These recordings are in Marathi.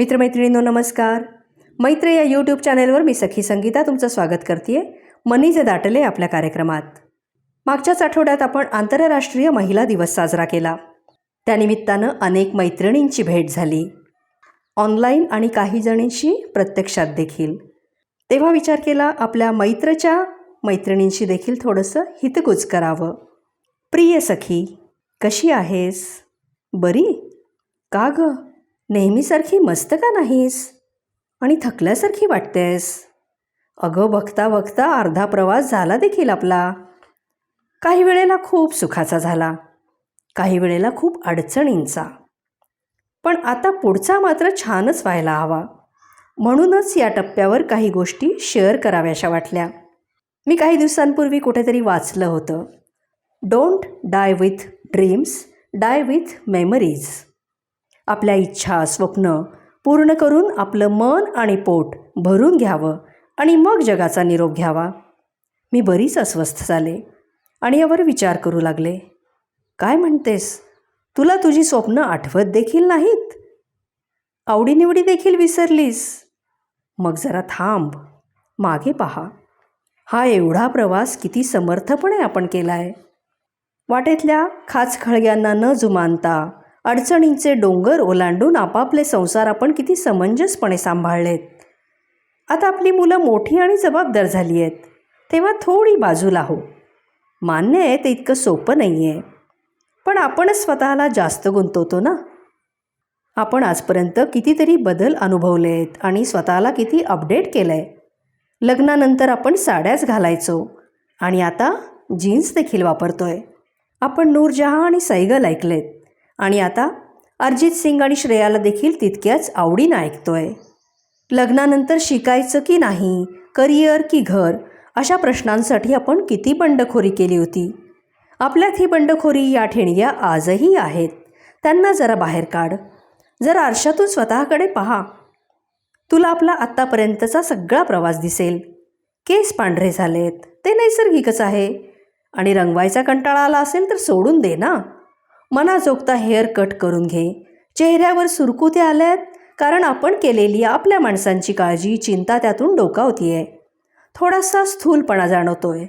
मित्रमैत्रिणींनो नमस्कार. मैत्र या यूट्यूब चॅनेलवर मी सखी संगीता तुमचं स्वागत करते मनीजे दाटले आपल्या कार्यक्रमात. मागच्याच आठवड्यात आपण आंतरराष्ट्रीय महिला दिवस साजरा केला. त्यानिमित्तानं अनेक मैत्रिणींची भेट झाली. ऑनलाईन आणि काही जणींशी प्रत्यक्षात देखील. तेव्हा विचार केला आपल्या मैत्रच्या मैत्रिणींशी देखील थोडंसं हितगुज करावं. प्रिय सखी कशी आहेस? बरी? का गं? नेहमीसारखी मस्त का नाहीस? आणि थकल्यासारखी वाटतेस? अगं बघता बघता अर्धा प्रवास झाला देखील आपला. काही वेळेला खूप सुखाचा झाला. काही वेळेला खूप अडचणींचा. पण आता पुढचा मात्र छानच व्हायला हवा. म्हणूनच या टप्प्यावर काही गोष्टी शेअर कराव्याशा वाटल्या. मी काही दिवसांपूर्वी कुठेतरी वाचलं होतं. Don't die with dreams die with memories. आपल्या इच्छा स्वप्न पूर्ण करून आपलं मन आणि पोट भरून घ्यावं आणि मग जगाचा निरोप घ्यावा. मी बरीच अस्वस्थ झाले आणि यावर विचार करू लागले. काय म्हणतेस? तुला तुझी स्वप्न आठवत देखील नाहीत? आवडीनिवडी देखील विसरलीस? मग जरा थांब मागे पहा. हा एवढा प्रवास किती समर्थपणे आपण केला आहे वाटेतल्या खाचखळग्यांना न जुमानता अडचणींचे डोंगर ओलांडून आपापले संसार आपण किती समंजसपणे सांभाळलेत. आता आपली मुलं मोठी आणि जबाबदार झाली आहेत तेव्हा थोडी बाजूला हो. मान्य आहे ते इतकं सोपं नाही आहे पण आपणच स्वतःला जास्त गुंतवतो ना? आपण आजपर्यंत कितीतरी बदल अनुभवले आहेत आणि स्वतःला किती अपडेट केलं आहे लग्नानंतर आपण साड्याच घालायचो आणि आता जीन्स देखील वापरतो आहे आपण नूरजहाँ आणि सैगल ऐकलेत. आणि आता अरिजित सिंग आणि श्रेयाला देखील तितक्याच आवडीनं ऐकतोय. लग्नानंतर शिकायचं की नाही करिअर की घर अशा प्रश्नांसाठी आपण किती बंडखोरी केली होती. आपल्यात ही बंडखोरी या ठेणग्या आजही आहेत. त्यांना जरा बाहेर काढ. जरा आरशातून स्वतःकडे पहा. तुला आपला आत्तापर्यंतचा सगळा प्रवास दिसेल. केस पांढरे झालेत. ते नैसर्गिकच आहे. आणि रंगवायचा कंटाळा आला असेल तर सोडून दे ना. मनाजोगता हेअर कट करून घे. चेहऱ्यावर सुरकुत्या आल्यात कारण आपण केलेली आपल्या माणसांची काळजी चिंता त्यातून डोकावती आहे थोडासा स्थूलपणा जाणवतोय.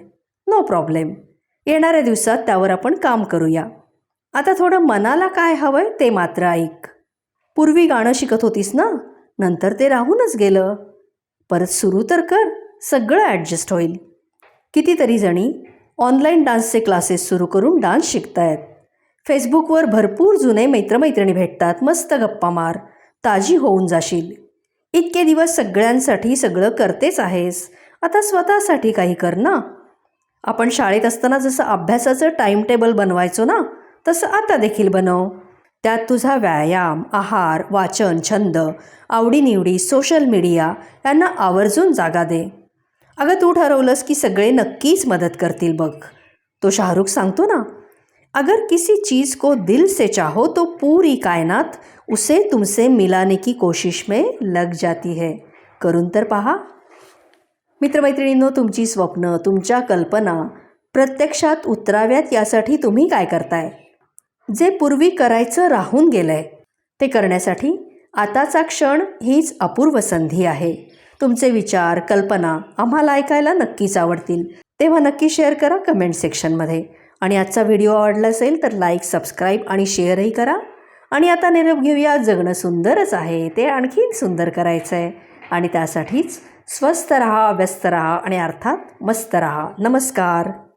नो प्रॉब्लेम येणाऱ्या दिवसात त्यावर आपण काम करूया. आता थोडं मनाला काय हवंय ते मात्र ऐक. पूर्वी गाणं शिकत होतीस ना? नंतर ते राहूनच गेलं. परत सुरू तर कर. सगळं ॲडजस्ट होईल. कितीतरी जणी ऑनलाईन डान्सचे क्लासेस सुरू करून डान्स शिकतायत. फेसबुकवर भरपूर जुने मित्रमैत्रिणी भेटतात. मस्त गप्पा मार. ताजी होऊन जाशील. इतके दिवस सगळ्यांसाठी सगळं करतेच आहेस. आता स्वतःसाठी काही कर ना. आपण शाळेत असताना जसं अभ्यासाचं टाईमटेबल बनवायचो ना तसं आता देखील बनव. त्यात तुझा व्यायाम आहार वाचन छंद आवडीनिवडी सोशल मीडिया यांना आवर्जून जागा दे. अगं तू ठरवलंस की सगळे नक्कीच मदत करतील बघ. तो शाहरुख सांगतो ना अगर किसी चीज़ को दिल से चाहो तो पूरी कायनात उसे तुमसे मिलाने की कोशिश में लग जाती है। करून तर पहा। मित्रमैत्रिणींनो तुमची स्वप्न तुमच्या कल्पना प्रत्यक्षात उतराव्यात यासाठी तुम्ही काय करताय? जे पूर्वी करायचं राहून गेलं आहे ते करण्यासाठी आताचा क्षण हीच अपूर्व संधी आहे. तुमचे विचार कल्पना आम्हाला ऐकायला नक्कीच आवडतील. तेव्हा नक्की शेअर करा कमेंट सेक्शनमध्ये. आणि आजचा व्हिडिओ आवडला असेल तर लाईक सबस्क्राईब आणि शेअरही करा. आणि आता निरोप घेऊया जगणं सुंदरच आहे ते आणखीन सुंदर करायचं आहे आणि त्यासाठीच स्वस्थ रहा व्यस्त रहा आणि अर्थात मस्त रहा. नमस्कार.